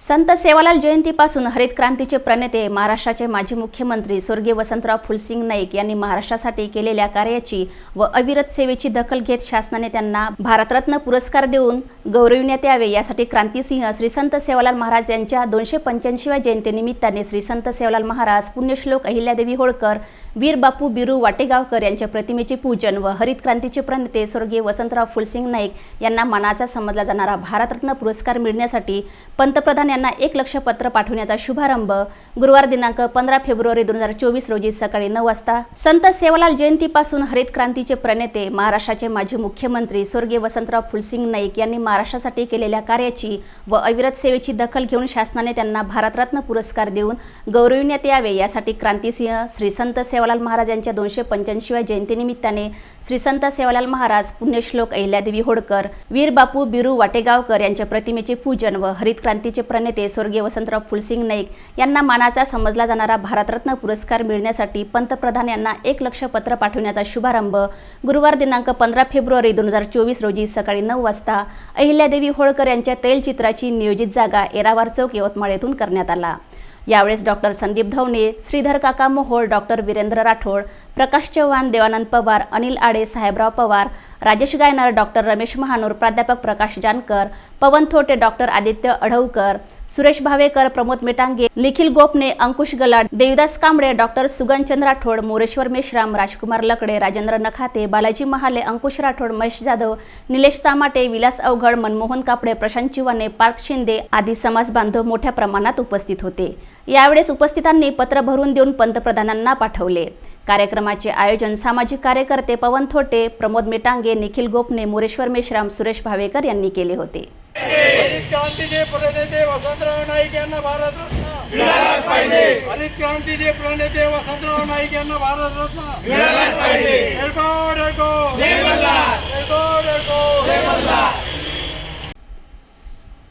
संत सेवालाल जयंतीपासून हरित क्रांतीचे प्रणेते महाराष्ट्राचे माजी मुख्यमंत्री स्वर्गीय वसंतराव फुलसिंग नाईक यांनी महाराष्ट्रासाठी केलेल्या कार्याची व अविरत सेवेची दखल घेत शासनाने त्यांना भारतरत्न पुरस्कार देऊन गौरविण्यात यावे यासाठी क्रांतीसिंह श्री संत सेवालाल महाराज यांच्या दोनशे पंच्याऐंशीव्या जयंतीनिमित्ताने श्री संत सेवालाल महाराज पुण्यश्लोक अहिल्यादेवी होळकर वीर बापू बिरू वाटेगावकर यांच्या प्रतिमेचे पूजन व हरित क्रांतीचे प्रणेते स्वर्गीय वसंतराव फुलसिंग नाईक यांना मानाचा समजला जाणारा भारतरत्न पुरस्कार मिळण्यासाठी पंतप्रधान यांना एक लक्ष पत्र पाठवण्याचा शुभारंभ गुरुवार दिनांक पंधरा फेब्रुवारी दोन हजार चोवीस रोजी सकाळी नऊ वाजता संत सेवालाल जयंतीपासून हरित क्रांतीचे प्रणेते महाराष्ट्राचे माजी मुख्यमंत्री स्वर्गीय वसंतराव फुलसिंग नाईक यांनी महाराष्ट्रासाठी केलेल्या कार्याची व अविरत सेवेची दखल घेऊन शासनाने त्यांना भारतरत्न पुरस्कार देऊन गौरविण्यात यावे यासाठी क्रांतिसिंह श्री संत सेवालाल महाराज यांच्या दोनशे पंच्याऐंशीव्या जयंतीनिमित्ताने श्री संत सेवालाल महाराज पुण्यश्लोक अहिल्यादेवी होडकर वीर बापू बिरू वाटेगावकर यांच्या प्रतिमेचे पूजन व हरित क्रांतीचे नेते स्वर्गीय वसंतराव फुलसिंग नाईक यांना मानाचा समजला जाणारा भारतरत्न पुरस्कार मिळण्यासाठी पंतप्रधान यांना एक लक्ष पत्र पाठवण्याचा शुभारंभ गुरुवार दिनांक पंधरा फेब्रुवारी दोन हजार चोवीस रोजी सकाळी नऊ वाजता अहिल्यादेवी होळकर यांच्या तैलचित्राची नियोजित जागा एरावार चौक यवतमाळ येथून करण्यात आला. यावेळेस डॉक्टर संदीप धवणे श्रीधर काका मोहोळ डॉक्टर वीरेंद्र राठोड प्रकाश चव्हाण देवानंद पवार अनिल आडे साहेबराव पवार राजेश गायनार डॉक्टर रमेश महानूर प्राध्यापक प्रकाश जानकर पवन थोटे डॉक्टर आदित्य अढवकर सुरेश भावेकर प्रमोद मेटांगे निखिल गोपने अंकुश गलाड देवदास कांबळे डॉक्टर सुगनचंद राठोड मोरेश्वर मेश्राम राजकुमार लकडे राजेंद्र नखाते बालाजी महाले अंकुश राठोड महेश जाधव निलेश चामाटे विलास अवघड मनमोहन कापडे प्रशांत चिवाने पार्थ शिंदे आदी समाज बांधव मोठ्या प्रमाणात उपस्थित होते. यावेळेस उपस्थितांनी पत्र भरून देऊन पंतप्रधानांना पाठवले. कार्यक्रमाचे आयोजन सामाजिक कार्यकर्ते पवन थोटे प्रमोद मेटांगे निखिल गोपने मोरेश्वर मेश्राम सुरेश भावेकर यांनी केले होते. क्रांतीचे प्रणेते वसंतराव नाईक यांना भारतरत्न. हरित क्रांतीचे प्रणेते वसंतराव नाईक यांना भारतरत्न.